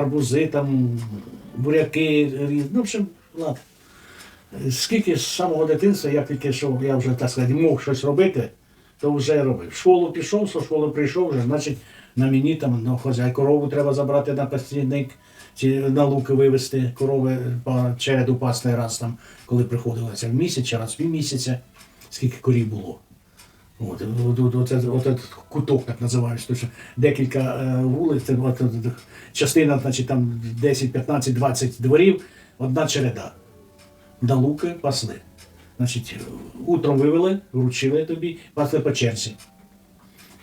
гарбузи, там, буряки, ну, в общем, ладно. Скільки з самого дитинства, як тільки що я вже так сказати, мог щось робити, то вже робив. В школу пішов, з школи прийшов, вже, значить, на мені там ну, хазяй корову треба забрати на пастівник, чи на луки вивезти корови по череду пасти раз там, коли приходилося в місяць, чи раз в місяця, скільки корів було. От, от, от куток так називають, тому що декілька е, вулиць, це от, частина, значить, там 10, 15, 20 дворів, одна череда. На луки пасли. Значить, утром вивели, вручили тобі, пасли по черзі.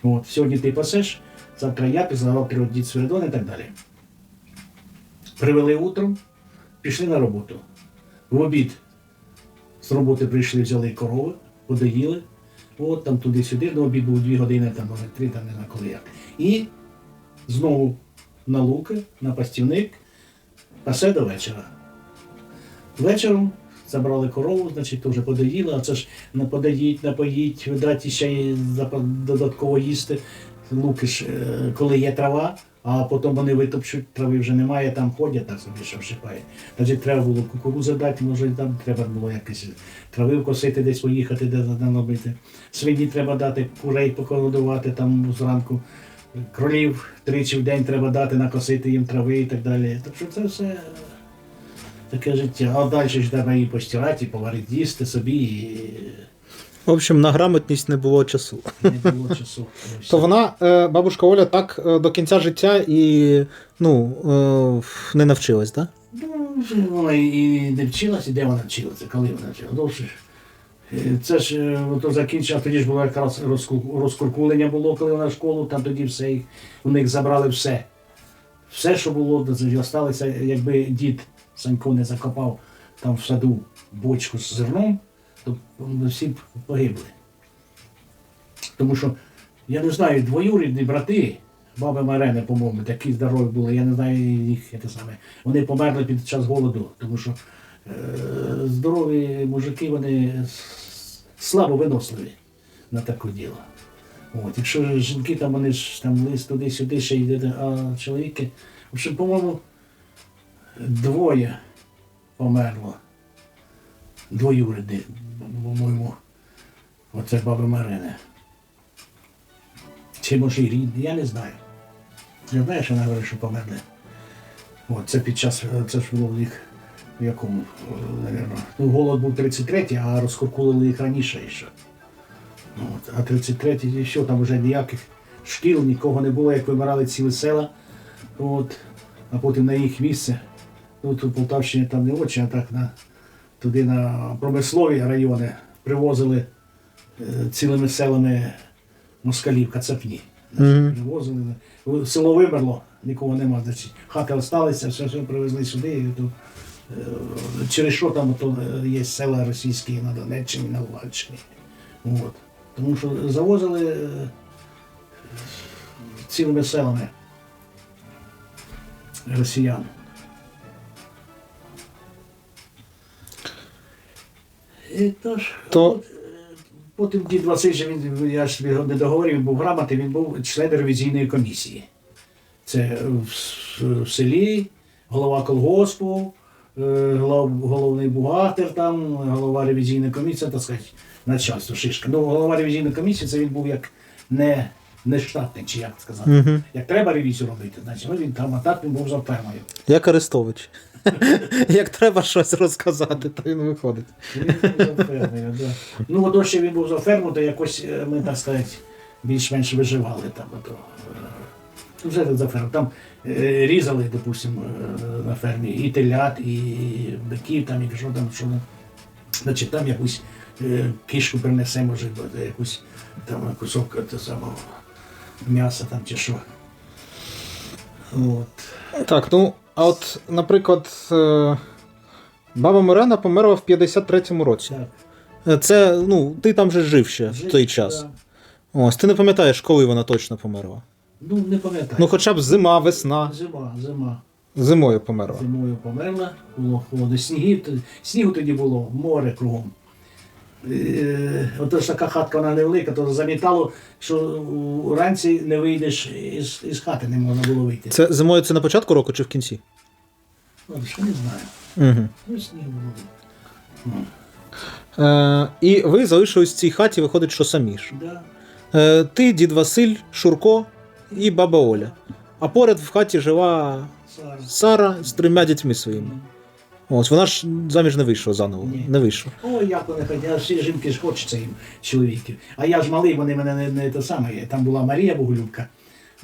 От, сьогодні ти пасеш, завтра я, пізнавав дід Свиридон і так далі. Привели утром, пішли на роботу. В обід з роботи прийшли, взяли корови, подоїли. От там туди-сюди, до обід був дві години, там, може, три, там не знаю коли як. І знову на луки, на пастівник, пасе до вечора. Вечором забрали корову, значить, то вже подоїли, а це ж не подоїть, напоїть, дати ще й додатково їсти. Луки ж, е, коли є трава, а потім вони витопчуть, трави вже немає, там ходять, так собі що вшипає. Значить, треба було кукурудзу дати, може там треба було якось трави вкосити, десь поїхати, де наробити. Свині треба дати, курей поколодувати там зранку. Кролів тричі в день треба дати, накосити їм трави і так далі. Що це все таке життя. А далі ж треба її постирати, і поварити, їсти собі, і В общем, на грамотність не було часу. не було часу. То вона, е, бабушка Оля, так е, до кінця життя і ну, е, не навчилась, так? Ну, вона і не вчилася, і де вона вчилася, коли вона вчилася. Це ж ото закінчила, тоді ж було якраз розкуркулення було, коли вона в школу, там тоді все, у них забрали все. Все, що було, залишилося, якби дід Санько не закопав там в саду бочку з зерном, то всі погибли. Тому що, я не знаю, двоюрідні брати, баби Марени, по-моєму, такі здорові були, я не знаю їх, те саме. Вони померли під час голоду, тому що е, здорові мужики, вони слабо виносливі на таке діло. От, якщо жінки там вони ж там лист туди-сюди ще йде, а чоловіки, в общем, по-моєму, двоє померло. Двоюрідні, по-моєму, оце баби Марини. Чи може і рідні, я не знаю. Я знаю, що вона говорить, що померли. От, це під час, це ж було в їх в якому, е, навірно. Ну, голод був 33-й, а розкуркулили їх раніше ще. От, а 33-й, і що там вже ніяких шкіл, нікого не було, як вимирали цілі села. От, а потім на їх місце. Ну, тут Полтавщині там не очі, а так на, туди на промислові райони привозили е, цілими селами москалів, кацапні. Мгм. Привозили. Село вимерло, нікого нема. Значить, хати залишилися, все, все привезли сюди. І то, е, через що там то, е, є села російські на Донеччині, на Луганщині. От. Тому що завозили цілими селами росіян. Тож, То- е, потім дід Василь, він, я ж не договорив, був грамотний, він був член ревізійної комісії. Це в, в селі, голова колгоспу, е, голов- головний бухгалтер, там, голова ревізійної комісії, так сказати, начальство, шишка. Ну, голова ревізійної комісії це він був як не, не штатний, чи як сказати. Угу. Як треба ревізію робити, значить ну, він там, а так він був за фермою. Як Арестович. Як треба щось розказати, то він виходить. Він був за да. Ну, ото ще він був за ферму, то якось е, ми, так сказати, більш-менш виживали там. Ото, е, вже за ферму. Там е, різали, допустимо, е, на фермі і телят, і биків, там, і що там, що там. Значить, там якусь е, кишку принесе, може, бути, якусь там кусок того самого м'яса там чи що. От. Так, ну, а от, наприклад, е, баба Мирена померла в 53-му році. Так. Е, Це, ну, ти там же жив ще в той час. Да. Ось, ти не пам'ятаєш, коли вона точно померла. Ну, не пам'ятаю. Ну, хоча б зима, весна. Зима, зима. Зимою померла. Зимою померла, було холодно. Снігів, снігу тоді було, море кругом. Е, Ото ж така хатка вона невелика, то замітало, що вранці не вийдеш із, із хати, не можна було вийти. Це зимою це на початку року чи в кінці? Ну, що не знаю. Угу. Було. Е, і ви залишились в цій хаті, виходить, що самі ж. Да. Е, ти, дід Василь, Шурко і баба Оля. А поряд в хаті жила Сара. Сара з трьома дітьми своїми. Ось вона ж заміж не вийшла заново. Ні. Не вийшла. Ой, як вони хотять, всі жінки ж хочеться їм чоловіків. А я ж малий, вони мене не, не те саме. Там була Марія Богулюбка,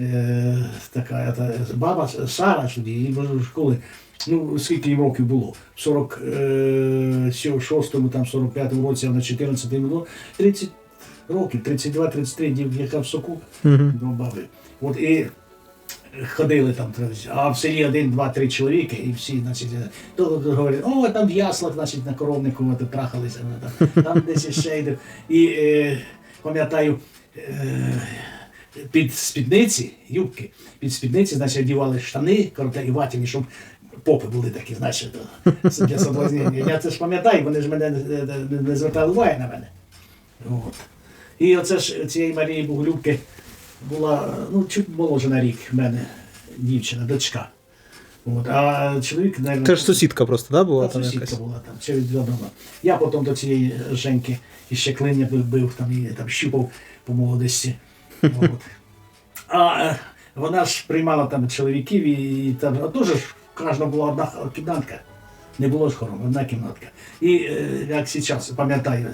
е, така та, баба Сара тоді, і в школи. Ну, скільки їм років було? В 46-му, там 45-му році, а на 14-му було 30 років, 32-33 дів, яка в соку Угу. до баби. От і ходили там, а в селі один, два, три чоловіки, і всі, значить, то говорять, о, там в яслах, значить, на коровнику от, трахалися, там, там десь ще йде. І е, пам'ятаю, е, під спідниці, юбки, під спідниці, значить, одівали штани, короткі і ватяні, щоб попи були такі, значить, для соблазнення. Я це ж пам'ятаю, вони ж мене не, не, не звертали уваги на мене. От. І оце ж цієї Марії Боголюбки була ну, чуть молодша на рік в мене дівчина, дочка. От. А чоловік, навіть, Це ж сусідка просто, да, була та там сусідка якась? була там, через два дома. Я потім до цієї Женьки іще клиння бив, бив там, і там щупав по молодості. От. А е, вона ж приймала там чоловіків і там, а теж ж в була одна кімнатка. Не було ж хором, одна кімнатка. І е, як зараз пам'ятаю,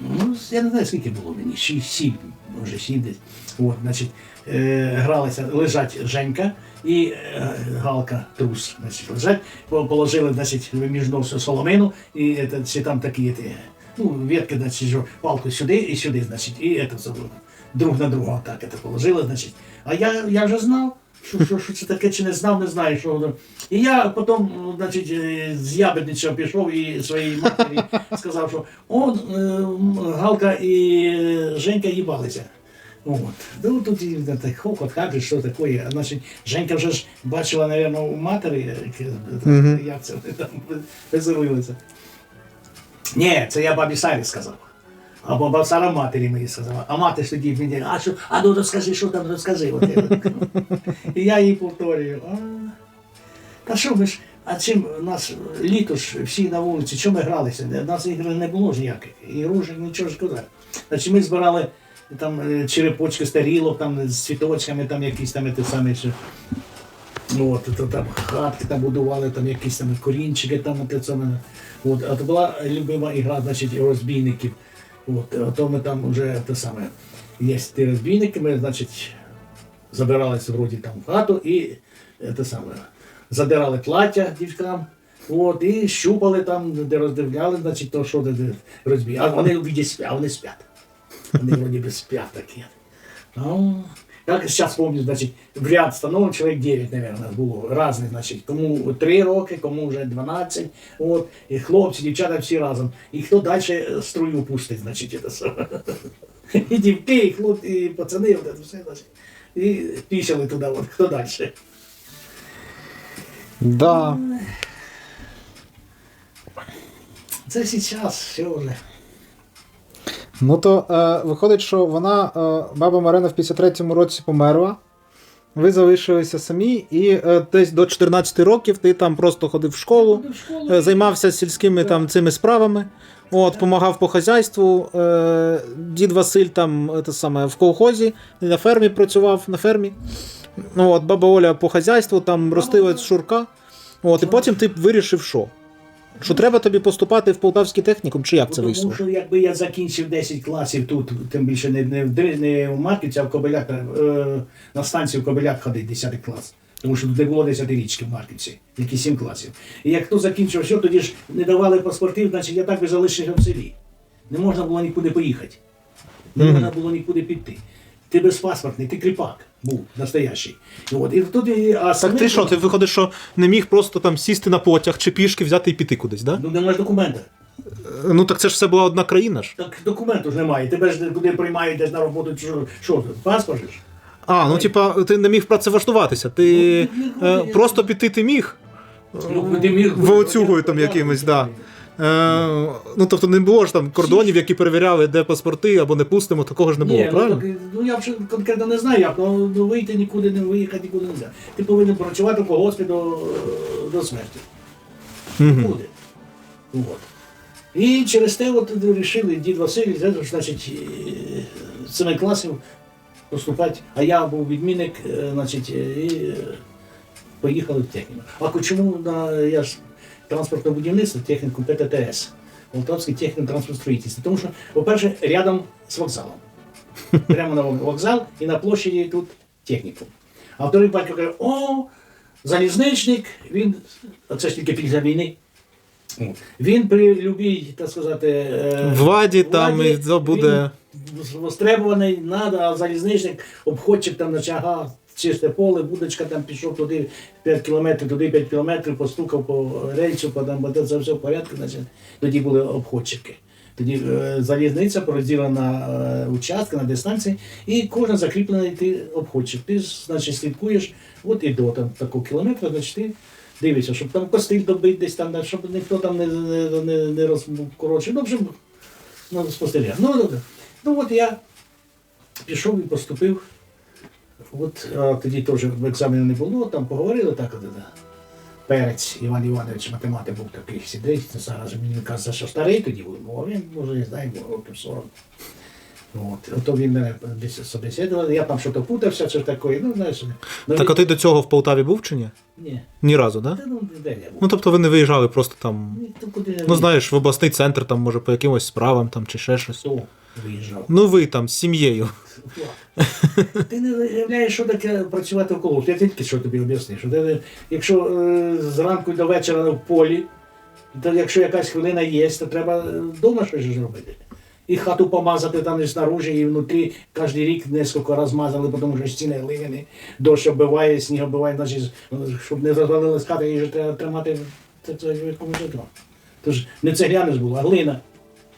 ну, я не знаю, скільки було мені, шість, сім, може сім десь. От, значить, е, гралися, лежать Женька і е, Галка трус. Значить, лежать, по- положили значить, між нос соломину, і это, чи там такі ті, ну, ветки, значить, що палку сюди і сюди, значить, і это, все, друг на друга так это положили, значить. А я, я вже знав. Що, що, що це таке, чи не знав, не знаю, що воно. І я потім, ну, значить, е, з Ябеднича пішов і своїй матері сказав, що он е, м, Галка і е, Женька їбалися. От. Ну тут і так хохот, же, що таке. Значить, Женька вже ж бачила, мабуть, у матері, як, як це вони там веселилися. Ні, це я бабі Сарі сказав. А баба Сара матері мені сказала. А мати ж тоді мені, а що, а ну розкажи, що там розкажи. От. І я їй повторюю. А, та що ми ж, а чим у нас літо ж всі на вулиці, чому ми гралися? У нас ігри не було ж ніяких. Ігрушек, нічого ж куди. Значить, ми збирали там е, черепочки з тарілок, там з цвіточками, там якісь там ті самі. Що, Ну, от, то, там хатки там будували, там якісь там корінчики, там те саме. От, а то була любима ігра, значить, розбійників. От, а то ми там вже те саме. Є ті розбійники, ми, значить, забиралися вроді там в хату і е, те саме. Задирали плаття дівчатам. От, і щупали там, де роздивляли, значить, то, що де, розбій. А вони віді спять, вони спять. Вони вроді би спять такі. Ну, як зараз пам'ятаю, значить, в ряд становок чоловік 9, наверное, було разних, значить, кому 3 роки, кому вже 12, от, і хлопці, дівчата всі разом. І хто далі струю пустить, значить, це все. І дівки, і хлопці, і пацани, от це все, значить. І пісяли туди, от, хто далі. Да. Це зараз все вже. Ну то е, виходить, що вона, е, баба Марина в 53-му році померла. Ви залишилися самі, і е, десь до 14 років ти там просто ходив в школу, е, займався сільськими там цими справами. От, помагав по хазяйству. Е, дід Василь там е, те саме в колхозі, на фермі працював на фермі. Ну, от, баба Оля по хазяйству, там ростила шурка. От, і потім ти вирішив, що? Що треба тобі поступати в полтавський технікум, чи як це Тому що якби я закінчив 10 класів тут, тим більше не, не, в, не в Марківці, а в Кобиляк, е, на станцію в Кобиляк ходить 10 клас. Тому що тут не було 10 річки в Марківці, тільки 7 класів. І як хто закінчив все, тоді ж не давали паспортів, значить я так би залишився в селі. Не можна було нікуди поїхати. Не можна було нікуди піти. Ти безпаспортний, ти кріпак був настоящий. От, і тут, і- а Так ти що, ти виходиш, що не міг просто там сісти на потяг чи пішки взяти і піти кудись, да? Ну, немає документа. Ну так це ж все була одна країна ж. Так документу ж немає. Тебе ж куди приймають десь на роботу, що, що паспорт ж? А, ну типа, ти не міг працевлаштуватися. Ти Ну, е, просто піти ти міг. Ну, куди міг Волоцюгою там якимось, да. Е, ну, тобто не було ж там кордонів, які перевіряли, де паспорти або не пустимо, такого ж не було, Ні, ну, правильно? так, ну я вже конкретно не знаю, як, ну, ну вийти нікуди не виїхати нікуди не можна. Ти повинен працювати в колгоспі до, до смерті. Мгм. Нікуди. От. І через те от вирішили дід Василь, це, значить, е, з семи класів поступати, а я був відмінник, е, значить, е, і е, поїхали в техніку. А чому на я ж транспортне будівництво, техніку ПТТС, Полтавський технікум транспортстроїтельства? Тому що, по-перше, рядом з вокзалом. Прямо на вокзал і на площаді тут технікум. А вторий батько каже, о, залізничник, він, а це ж тільки після війни. Він при любій, так сказати, е, Владі там і то буде. він востребуваний, надо, а залізничник, обходчик там наче, ага, чисте поле, будочка там пішов туди 5 кілометрів, туди 5 кілометрів, постукав по рельсу, по там, бо це все в порядку, значить, тоді були обходчики. Тоді е, залізниця розділена на е, участки, на дистанції, і кожен закріплений ти обходчик. Ти значить, слідкуєш, от і до там, такого кілометра, значить ти дивишся, щоб там костиль добити десь там, щоб ніхто там не, не, не, не роз... коротше, ну, ну, спостерігав. Ну, ну, ну от я пішов і поступив. От а, тоді теж екзамену не було, там поговорили так. От. Перець Іван Іванович, математик був такий сидить, зараз мені каже, що старий тоді був, ну, а він, може, не знаю, років 40. От, ото він мене собеседував, я там щось путався, що таке, ну, знаєш. Ну, Так а ти до цього в Полтаві був чи ні? Ні, Ні разу, да? та, ну, де я був? Ну тобто ви не виїжджали просто там. Ні, то куди Ну виїжджав. знаєш, в обласний центр, там, може, по якимось справам там чи ще щось. Хто виїжджав? Ну ви там з сім'єю. Ти не уявляєш, що таке працювати в колгоспі. Я тільки що тобі об'яснив. Що ти, якщо е, зранку до вечора в полі, то якщо якась хвилина є, то треба вдома щось ж робити. І хату помазати там і снаружи, і внутрі кожен рік кілька разів мазали, тому що стіни глиняні, дощ оббиває, сніг оббиває, значить, щоб не розвалилась хата, її ж треба тримати це, це, житло. Тож не цегляне ж було, а глина.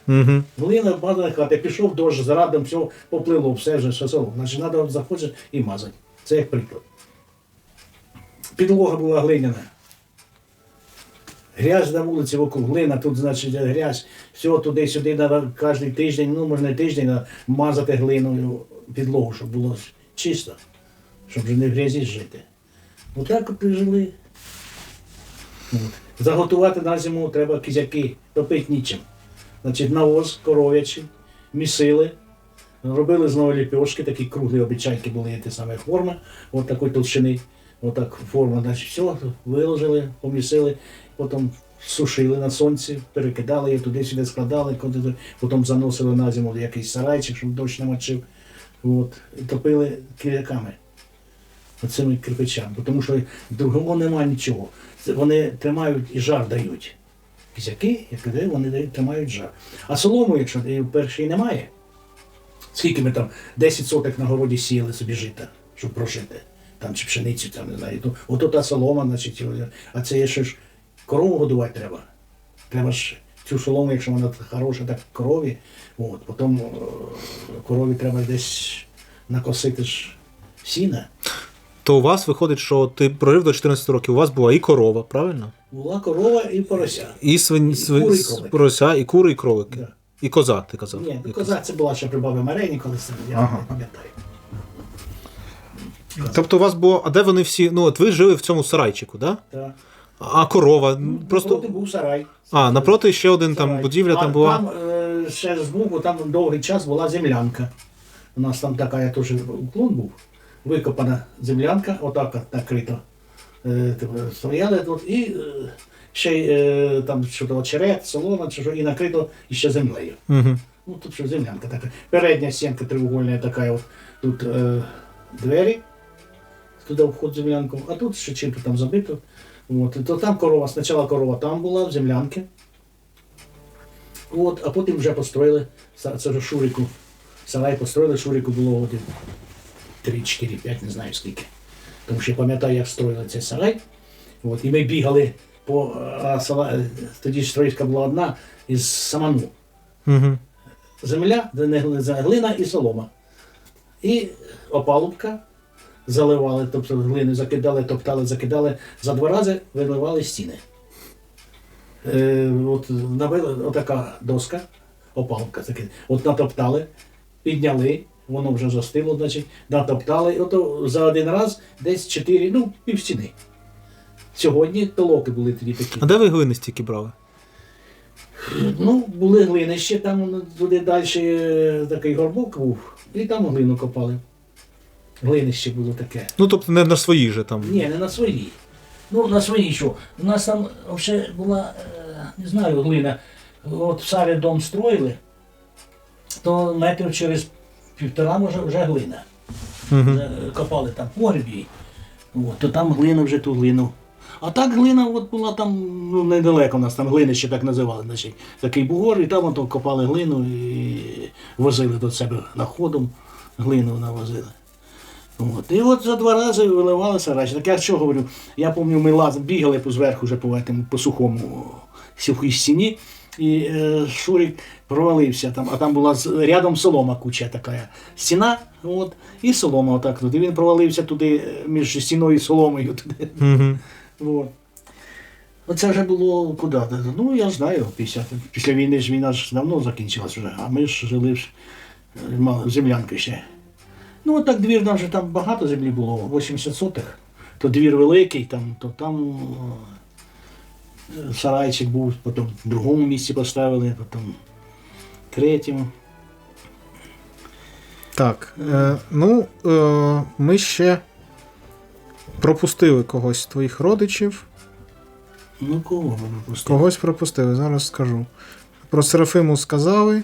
Угу. Глина базана хата, пішов дощ, зарадом все поплило, все вже все. Значить, треба заходити і мазати. Це як приклад. Підлога була глиняна. Грязь на вулиці вокруг глина, тут, значить, грязь, все туди-сюди треба кожен тиждень, ну, може тиждень, мазати глиною підлогу, щоб було чисто, щоб вже не в грязі жити. Отак от жили. От. Заготувати на зиму треба кизяки, топити нічим. Значить, навоз коров'ячий, місили, робили знову ліпьошки, такі круглі обічайки були ті самі форми, от такої толщини, отак форма, значить, все, виложили, помісили, потім сушили на сонці, перекидали її туди-сюди складали, потім заносили на зиму якийсь сарайчик, щоб дощ не мочив. От, і топили киряками. Оцими кирпичами, тому що другого немає нічого. Вони тримають і жар дають. Кізяки, як вони тримають жар. А солому, якщо першої немає, скільки ми там 10 соток на городі сіяли собі жита, щоб прожити, там чи пшеницю, там не знаю. То, ото та солома, значить, а це є ще ж корову годувати треба. Треба ж цю солому, якщо вона хороша, так корові, от, потім е, корові треба десь накосити ж сіна. То у вас виходить, що ти прожив до 14 років, у вас була і корова, правильно? Була корова і порося. І свинь, кури, і порося, і кури, і кролики. Да. І коза, ти казав. Ні, І коза це була ще при бабі Марені, колись я Ага. не пам'ятаю. Тобто у вас було. А де вони всі. Ну, от ви жили в цьому сарайчику, да? Так. А корова. ну, Просто. Напроти був сарай. А, напроти ще один там Сарай. будівля а там була. Там е, ще збоку, там довгий час була землянка. У нас там така, я теж уклон був. Викопана землянка, отак от накрито. Е, типу, стояли тут і е, ще й е, там що очерет, солома, чи що, і накрито ще землею. Угу. Ну, тут що землянка така. Передня стінка треугольна така, от, тут е, двері, туди вход в землянку, а тут ще чим-то там забито. От, то там корова, спочатку корова там була, в землянці. От, а потім вже построїли, це Шурику, сарай построїли, Шурику було один 3, 4, 5, не знаю скільки. Тому що я пам'ятаю, як строїли цей сарай. От, і ми бігали по а, сала, е, тоді ж стройка була одна із саману Угу. земля, де глина і солома. І опалубка заливали, тобто глини закидали, топтали, закидали, за два рази виливали стіни. Е, от навели отака доска, опалка таке. От натоптали, підняли, воно вже застило, значить, натоптали, і ото за один раз десь чотири, ну, пів стіни. Сьогодні толоки були тоді такі. А де ви глини стільки брали? Ну, були глинища, там туди далі е, такий горбок був, і там глину копали. Глинище було таке. Ну, тобто не на своїй же там. Ні, не на своїй. Ну, на своїй що? У нас там вже була, е, не знаю, глина. От в Сарі дом строїли, то метрів через півтора може вже глина. Угу. Копали там погріб їй. От, то там глина вже ту глину. А так глина от була там ну, недалеко у нас, там глинище так називали. Значить, такий бугор, і там ото копали глину і возили до себе находом, глину навозили. От. І от за два рази виливалися речі. Так я що говорю? Я пам'ятаю, ми лазили, бігали по зверху вже по, этому, по сухому сухій стіні, і е, Шурик провалився там, а там була з- рядом солома куча така стіна, от, і солома отак тут. І він провалився туди е, між стіною і соломою. Туди. Угу. От. Оце вже було куди? Ну, я знаю, 50. Після війни ж війна ж давно закінчилась вже, а ми ж жили ж, е, мали землянки ще. Ну, от так двір нам вже там багато землі було, 80 сотих. То двір великий, там, то там сарайчик був, потім в другому місці поставили, потім в третьому. Так. Е, ну, е, ми ще пропустили когось з твоїх родичів. Ну, кого ми пропустили? Когось пропустили, зараз скажу. Про Серафиму сказали.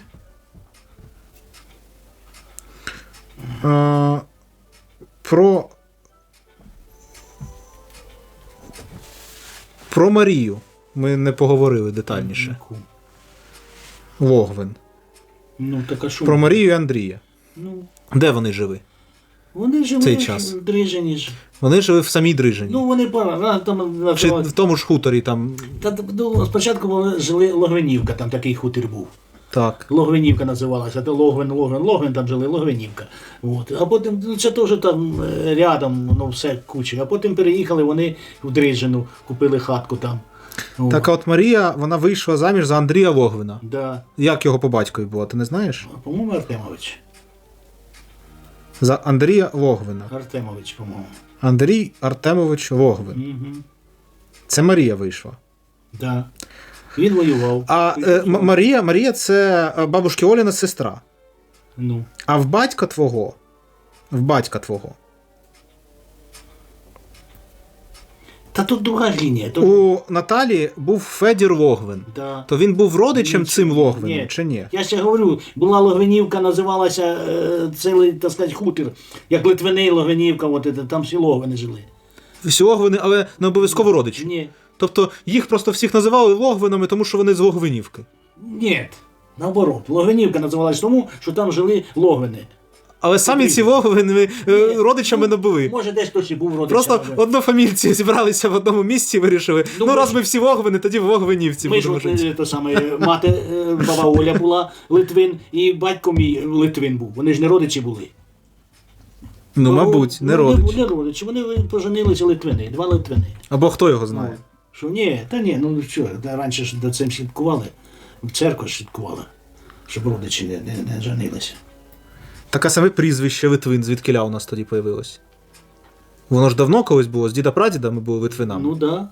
Про. Про Марію ми не поговорили детальніше. Логвин. Ну, так а що? Про Марію і Андрія. Ну, Де вони жили? вони жили Цей час. в Дрижині ж. Вони жили в самій Дрижині. Ну, вони пара, там Чи в тому ж хуторі там. Та, та, ну, спочатку вони жили Логвинівка, там такий хутір був. Так. Логвинівка називалася, то Логвин, Логвин, Логвин, там жили Логвинівка. От. А потім, ну це теж там е, рядом, ну все куча. А потім переїхали вони в Дрижину, купили хатку там. От. Так, а от Марія, вона вийшла заміж за Андрія Логвина. Да. Як його по батькові було, ти не знаєш? По-моєму, Артемович. За Андрія Логвина. Артемович, по-моєму. Андрій Артемович Логвин. Угу. Це Марія вийшла. Да. Він воював. А е, Марія, Марія це бабушки Оліна сестра. Ну. А в батька твого. В батька твого. Та тут друга ж лінія. Тут... У Наталі був Федір Логвин. Да. То він був родичем Ні, цим Логвином, ні. чи ні? Я ще говорю, була Логвинівка, називалася е, цілий, так сказати, хутір, як Литвини, Логвинівка, от, там всі Логвини жили. Всі Логвини, але не обов'язково родичі. Ні. Тобто їх просто всіх називали Логвинами, тому що вони з Логвинівки. Ні. Наоборот, Логвинівка називалась тому, що там жили Логвини. Але самі ці Логвини е, родичами не були. Може, десь хтось і був родичем. Просто однофамільці зібралися в одному місці і вирішили. Ну, Ну, раз ми всі Логвини, тоді в Логвинівці Ми ж будемо от, жити. е, то саме, мати е, баба Оля була Литвин, і батько мій Литвин був. Вони ж не родичі були. Ну, мабуть, не родичі. Не родичі, вони поженилися Литвини, два Литвини. Або хто його знає. Що ні, та ні, ну що, раніше ж до цим слідкували, в церкву слідкували, щоб родичі не, не, не женилися. Таке саме прізвище Литвин, звідкиля у нас тоді появилось. Воно ж давно колись було, з діда прадіда ми були Литвинами. Ну так. Да.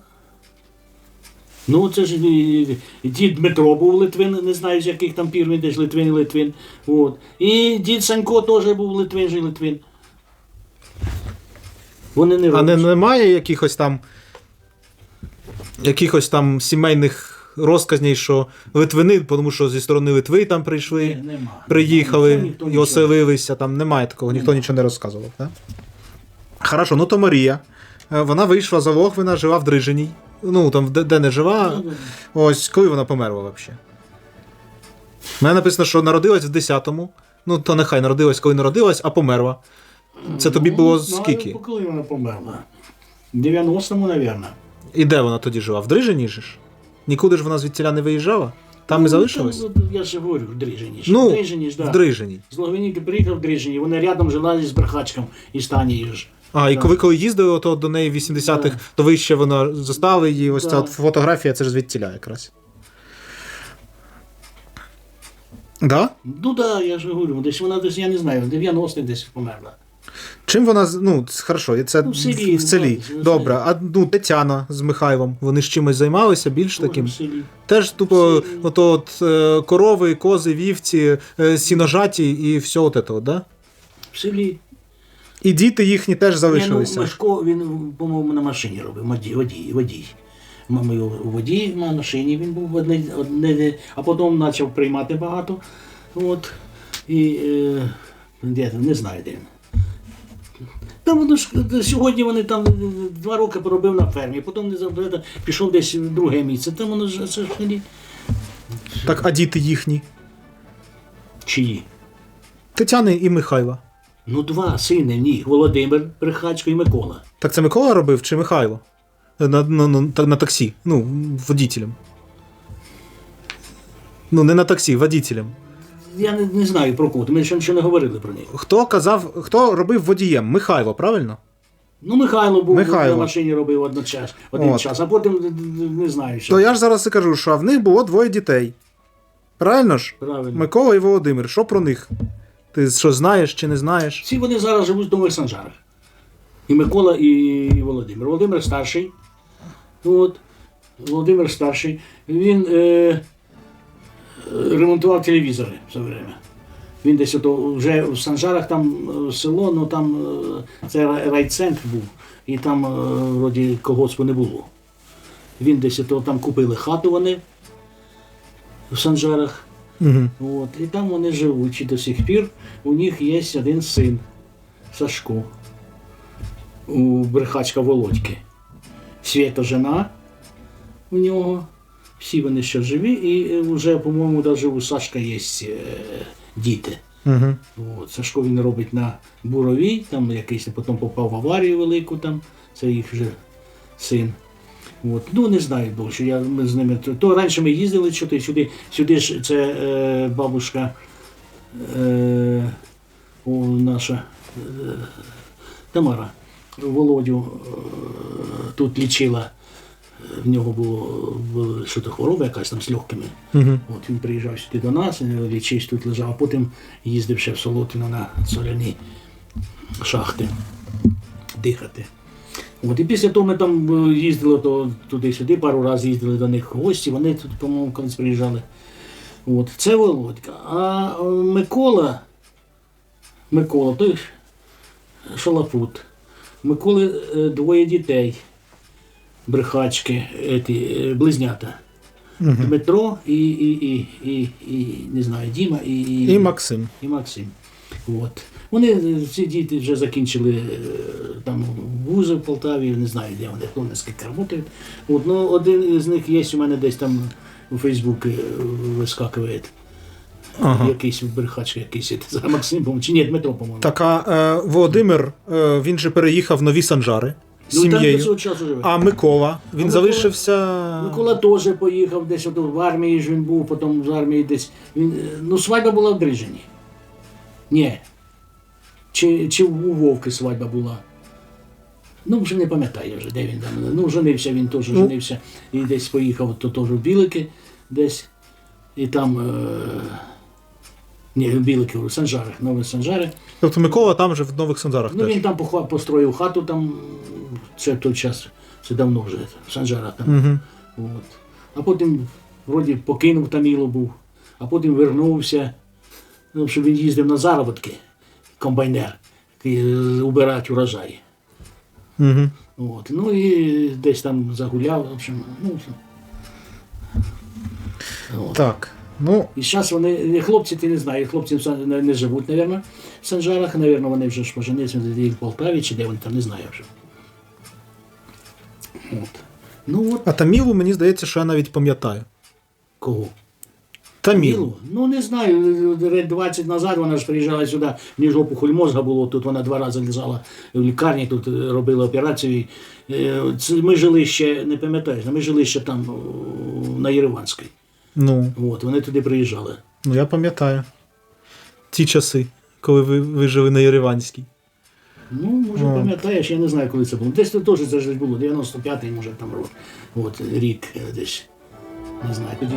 Ну, це ж і, і дід Дмитро був Литвин, не знаю з яких там пір він десь Литвин, Литвин. От. І дід Санько теж був Литвин же Литвин. Вони не а не, родичі. немає якихось там. Якихось там сімейних розказней, що Литвини, тому що зі сторони Литви там прийшли, Ні, нема. приїхали ніхто і оселилися. Там немає такого, ніхто нічого не розказував. Так? Хорошо, ну то Марія. Е, Вона вийшла за Лохвина, жила в Дрижиній. Ну, там де, де не жива. Ну, Ось коли вона померла взагалі? У мене написано, що народилась в 10-му. Ну, то нехай народилась, коли народилась, а померла. Це тобі ну, було знаю, скільки? Коли вона померла? В 90-му, мабуть. І де вона тоді жила? В Дрижині ж? Нікуди ж вона звідтіля не виїжджала? Там і ну, залишилась? Там, ну, я ж говорю, в Дрижині. Ну, в Дрижені. ж, да. в Дрижині. З Логвинівки приїхав в Дрижені. вона рядом жила з Берхачком і Станією ж. А, і коли коли їздили то до неї в 80-х, то ви ще вона застали її. Ось ця Да. от фотографія, це ж звідтіля якраз. Да? Ну так, да, я ж говорю, десь вона десь, я не знаю, в 90-х десь померла. Чим вона ну, хорошо, це Ну, в селі, в селі. ну, Добре, а ну, Тетяна з Михайлом, вони ж чимось займалися більш Тоже таким. в селі. Теж тупо ото от, е, корови, кози, вівці, е, сіножаті і все от этого, да? В селі. І діти їхні теж Ні, залишилися. ну, Мишко, він, по-моєму, на машині робив, водій, водій, водій. Мама його водій на машині він був одне, одне, а потім почав приймати багато. От. І е, не знаю де він. Там воно ж сьогодні вони там е, два роки поробив на фермі, потім не забув, пішов десь в друге місце. Там воно ж це ж селі. Так, а діти їхні? Чиї? Тетяни і Михайла. Ну, два сини в них, Володимир Прихачко і Микола. Так це Микола робив чи Михайло? На, на, на, на таксі. Ну, водітелем. Ну, не на таксі, водітелем. Я не, не знаю про кого, ми ще нічого не говорили про них. Хто казав, хто робив водієм? Михайло, правильно? Ну, Михайло був Михайло. на машині робив одночас, один От. час, а потім не знаю, що. То я ж зараз і кажу, що в них було двоє дітей. Правильно ж? Правильно. Микола і Володимир. Що про них? Ти що знаєш чи не знаєш? Всі вони зараз живуть в Нових Санжарах. І Микола, і, Володимир. Володимир старший. От. Володимир старший. Він е, ремонтував телевізори все время. Він десь ото вже в Санжарах там е, село, ну там е, це рай- райцентр був, і там е, вроді колгоспу не було. Він десь ото там купили хату вони в Санжарах. Угу. От, і там вони живуть і до сих пір. У них є один син Сашко. У брехачка Володьки. Свята жена у нього. Всі вони ще живі, і вже, по-моєму, навіть у Сашка є е, діти. Угу. От, Сашко він робить на буровій, там якийсь потім попав в аварію велику, там, це їх вже син. От. Ну, не знаю більше. Я, ми з ними, то, то раніше ми їздили сюди, сюди, сюди ж це е, бабушка е, о, наша е, Тамара Володю е, тут лічила. В нього було, було що то хвороба якась там з легкими. Угу. От він приїжджав сюди до нас, лічись тут лежав, а потім їздив ще в Солотино на соляні шахти дихати. От, і після того ми там е, їздили то, туди-сюди, пару разів їздили до них гості, вони тут, по-моєму, колись приїжджали. От, це Володька. А е, Микола, Микола, той шалапут. Миколи е, двоє дітей, брехачки, еті, е, близнята. Дмитро і, і, і, і, і не знаю, Діма і, і, І Максим. і Максим. От. Вони е, ці діти вже закінчили е, там вузи в Полтаві, не знаю, де вони, хто наскільки працюють. От, ну, один із них є у мене десь там у Фейсбуці вискакує. Ага. Якийсь брехач, якийсь це, Максим, по-моєму, чи ні, Дмитро, по-моєму. Так, а е, Володимир, е, він же переїхав в нові Санжари з сім'єю. часу живе. А Микола, він Микола- залишився. Микола теж поїхав десь от в армії ж він був, потім з армії десь. Він, е, ну, свадьба була в Дрижині. Ні. Чи, чи у Вовки свадьба була. Ну, вже не пам'ятаю вже, де він там. Ну, женився він теж женився. І десь поїхав то теж в Білики десь. І там. Е... Ні, в Білики, в Санжарах, Нові Санжари. Тобто Микола там же в нових Санжарах Ну, теж. він там похва- построїв хату там, це в той час, це давно вже, в Санжарах там. Угу. От. А потім вроді покинув Тамілу був, а потім вернувся. Ну, що він їздив на заробітки, комбайнер, і, е, убирати урожай. Угу. От. Ну і десь там загуляв. В общем, ну, все. От. Так. Ну, І зараз вони, хлопці, ти не знаю, хлопці не, не живуть, мабуть, в Санжарах, мабуть, вони вже ж поженилися в Полтаві чи де вони там, не знаю вже. От. Ну от а Тамілу, мені здається, що я навіть пам'ятаю. кого? Тамілу. Мілу? Ну не знаю, років 20 назад вона ж приїжджала сюди, мені ж опухоль мозга було, тут вона два рази лежала в лікарні, тут е, робила операцію. Е, Ми жили ще, не пам'ятаєш, ми жили ще там на Єреванській. Ну, От, вони туди приїжджали. ну я пам'ятаю. Ті часи, коли ви, ви жили на Єреванській. Ну, може, пам'ятаєш, я не знаю, коли це було. Десь тут теж це ж було, 95-й, може, там рік, От, рік е, десь. Не знаю. Тоді